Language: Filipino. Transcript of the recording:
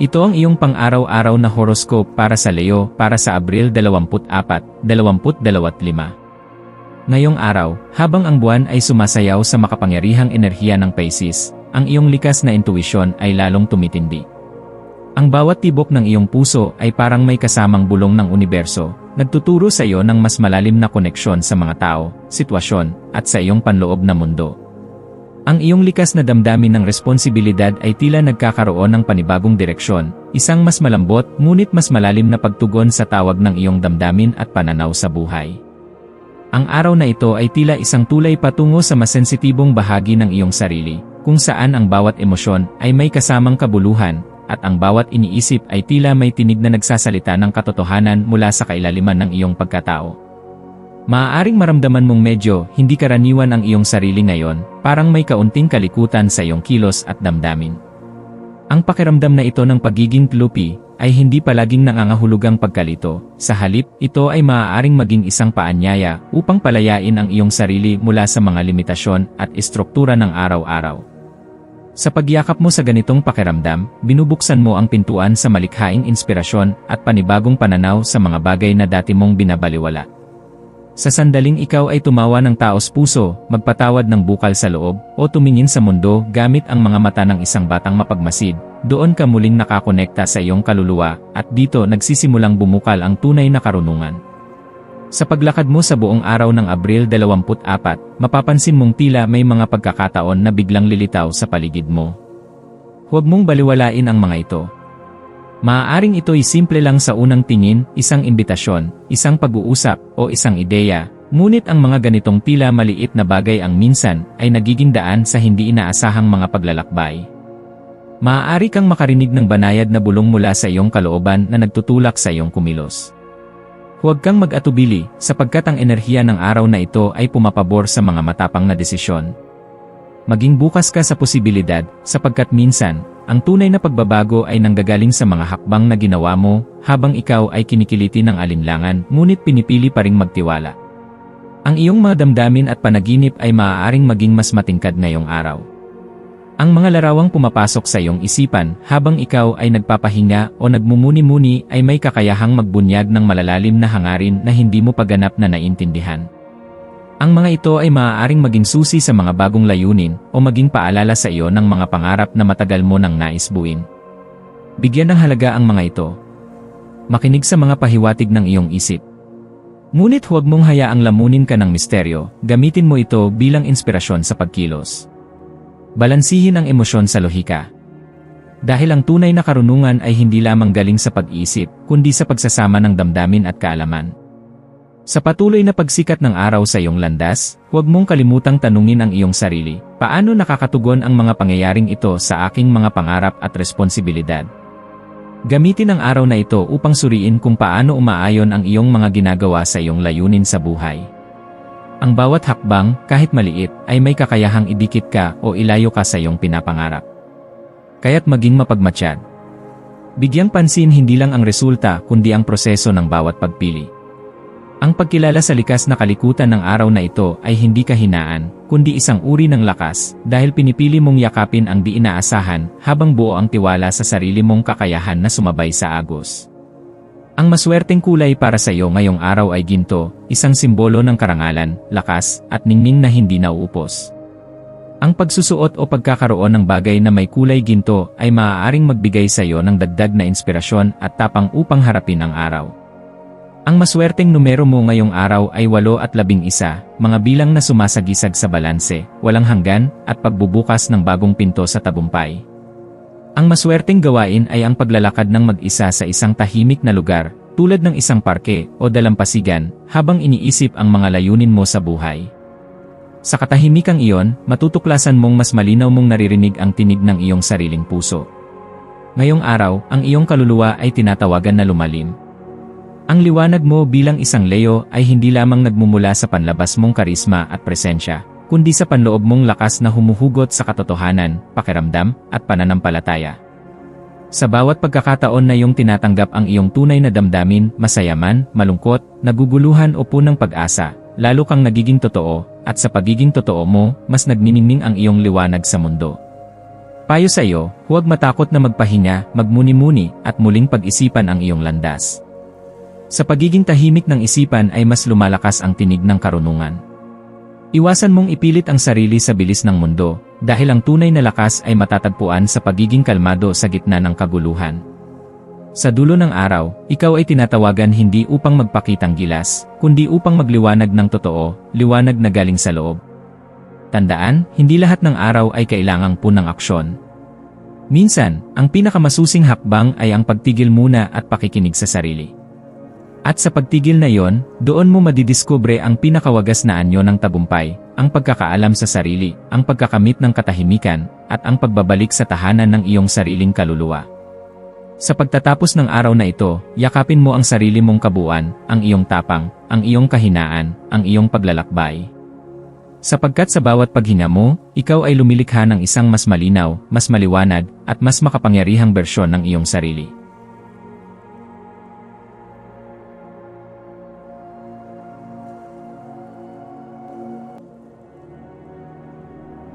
Ito ang iyong pang-araw-araw na horoscope para sa Leo para sa Abril 24, 2025. Ngayong araw, habang ang buwan ay sumasayaw sa makapangyarihang enerhiya ng Pisces, ang iyong likas na intuisyon ay lalong tumitindi. Ang bawat tibok ng iyong puso ay parang may kasamang bulong ng universo, nagtuturo sa iyo ng mas malalim na koneksyon sa mga tao, sitwasyon, at sa iyong panloob na mundo. Ang iyong likas na damdamin ng responsibilidad ay tila nagkakaroon ng panibagong direksyon, isang mas malambot ngunit mas malalim na pagtugon sa tawag ng iyong damdamin at pananaw sa buhay. Ang araw na ito ay tila isang tulay patungo sa mas sensitibong bahagi ng iyong sarili, kung saan ang bawat emosyon ay may kasamang kabuluhan, at ang bawat iniisip ay tila may tinig na nagsasalita ng katotohanan mula sa kailaliman ng iyong pagkatao. Maaaring maramdaman mong medyo hindi karaniwan ang iyong sarili ngayon, parang may kaunting kalikutan sa iyong kilos at damdamin. Ang pakiramdam na ito ng pagiging klupi ay hindi palaging nangangahulugang pagkalito, sa halip ito ay maaaring maging isang paanyaya upang palayain ang iyong sarili mula sa mga limitasyon at istruktura ng araw-araw. Sa pagyakap mo sa ganitong pakiramdam, binubuksan mo ang pintuan sa malikhaing inspirasyon at panibagong pananaw sa mga bagay na dati mong binabaliwala. Sa sandaling ikaw ay tumawa ng taos puso, magpatawad ng bukal sa loob, o tumingin sa mundo gamit ang mga mata ng isang batang mapagmasid, doon ka muling nakakonekta sa iyong kaluluwa, at dito nagsisimulang bumukal ang tunay na karunungan. Sa paglakad mo sa buong araw ng Abril 24, mapapansin mong tila may mga pagkakataon na biglang lilitaw sa paligid mo. Huwag mong baliwalain ang mga ito, Maaaring ito'y simple lang sa unang tingin, isang imbitasyon, isang pag-uusap, o isang ideya, ngunit ang mga ganitong tila maliit na bagay ang minsan ay nagiging daan sa hindi inaasahang mga paglalakbay. Maaari kang makarinig ng banayad na bulong mula sa iyong kalooban na nagtutulak sa iyong kumilos. Huwag kang mag-atubili, sapagkat ang enerhiya ng araw na ito ay pumapabor sa mga matapang na desisyon. Maging bukas ka sa posibilidad, sapagkat minsan, ang tunay na pagbabago ay nanggagaling sa mga hakbang na ginawa mo habang ikaw ay kinikiliti ng alinlangan ngunit pinipili pa ring magtiwala. Ang iyong mga damdamin at panaginip ay maaaring maging mas matingkad ngayong araw. Ang mga larawang pumapasok sa iyong isipan habang ikaw ay nagpapahinga o nagmumuni-muni ay may kakayahang magbunyag ng malalalim na hangarin na hindi mo paganap na naintindihan. Ang mga ito ay maaaring maging susi sa mga bagong layunin o maging paalala sa iyo ng mga pangarap na matagal mo nang nais buuin. Bigyan ng halaga ang mga ito. Makinig sa mga pahiwatig ng iyong isip. Ngunit huwag mong hayaang lamunin ka ng misteryo, gamitin mo ito bilang inspirasyon sa pagkilos. Balansihin ang emosyon sa lohika. Dahil ang tunay na karunungan ay hindi lamang galing sa pag-iisip, kundi sa pagsasama ng damdamin at kaalaman. Sa patuloy na pagsikat ng araw sa iyong landas, huwag mong kalimutang tanungin ang iyong sarili, paano nakakatugon ang mga pangyayaring ito sa aking mga pangarap at responsibilidad? Gamitin ang araw na ito upang suriin kung paano umaayon ang iyong mga ginagawa sa iyong layunin sa buhay. Ang bawat hakbang, kahit maliit, ay may kakayahang idikit ka o ilayo ka sa iyong pinapangarap. Kaya't maging mapagmatsyad. Bigyang pansin hindi lang ang resulta kundi ang proseso ng bawat pagpili. Ang pagkilala sa likas na kalikutan ng araw na ito ay hindi kahinaan, kundi isang uri ng lakas, dahil pinipili mong yakapin ang di inaasahan habang buo ang tiwala sa sarili mong kakayahan na sumabay sa agos. Ang maswerteng kulay para sa iyo ngayong araw ay ginto, isang simbolo ng karangalan, lakas, at ningning na hindi nauupos. Ang pagsusuot o pagkakaroon ng bagay na may kulay ginto ay maaaring magbigay sa iyo ng dagdag na inspirasyon at tapang upang harapin ang araw. Ang maswerteng numero mo ngayong araw ay 8 at 11, mga bilang na sumasagisag sa balanse, walang hanggan, at pagbubukas ng bagong pinto sa tabumpay. Ang maswerteng gawain ay ang paglalakad ng mag-isa sa isang tahimik na lugar, tulad ng isang parke o dalampasigan, habang iniisip ang mga layunin mo sa buhay. Sa katahimikang iyon, matutuklasan mong mas malinaw mong naririnig ang tinig ng iyong sariling puso. Ngayong araw, ang iyong kaluluwa ay tinatawagan na lumalim. Ang liwanag mo bilang isang Leo ay hindi lamang nagmumula sa panlabas mong karisma at presensya, kundi sa panloob mong lakas na humuhugot sa katotohanan, pakiramdam, at pananampalataya. Sa bawat pagkakataon na iyong tinatanggap ang iyong tunay na damdamin, masayaman, malungkot, naguguluhan o punang pag-asa, lalo kang nagiging totoo, at sa pagiging totoo mo, mas nagniningning ang iyong liwanag sa mundo. Payo sa iyo, huwag matakot na magpahinga, magmuni-muni, at muling pag-isipan ang iyong landas. Sa pagiging tahimik ng isipan ay mas lumalakas ang tinig ng karunungan. Iwasan mong ipilit ang sarili sa bilis ng mundo, dahil ang tunay na lakas ay matatagpuan sa pagiging kalmado sa gitna ng kaguluhan. Sa dulo ng araw, ikaw ay tinatawagan hindi upang magpakitang gilas, kundi upang magliwanag ng totoo, liwanag na galing sa loob. Tandaan, hindi lahat ng araw ay kailangang punang aksyon. Minsan, ang pinakamasusing hakbang ay ang pagtigil muna at pakikinig sa sarili. At sa pagtigil na yon, doon mo madidiskubre ang pinakawagas na anyo ng tagumpay, ang pagkakaalam sa sarili, ang pagkakamit ng katahimikan, at ang pagbabalik sa tahanan ng iyong sariling kaluluwa. Sa pagtatapos ng araw na ito, yakapin mo ang sarili mong kabuuan, ang iyong tapang, ang iyong kahinaan, ang iyong paglalakbay. Sapagkat sa bawat paghinga mo, ikaw ay lumilikha ng isang mas malinaw, mas maliwanag, at mas makapangyarihang bersyon ng iyong sarili.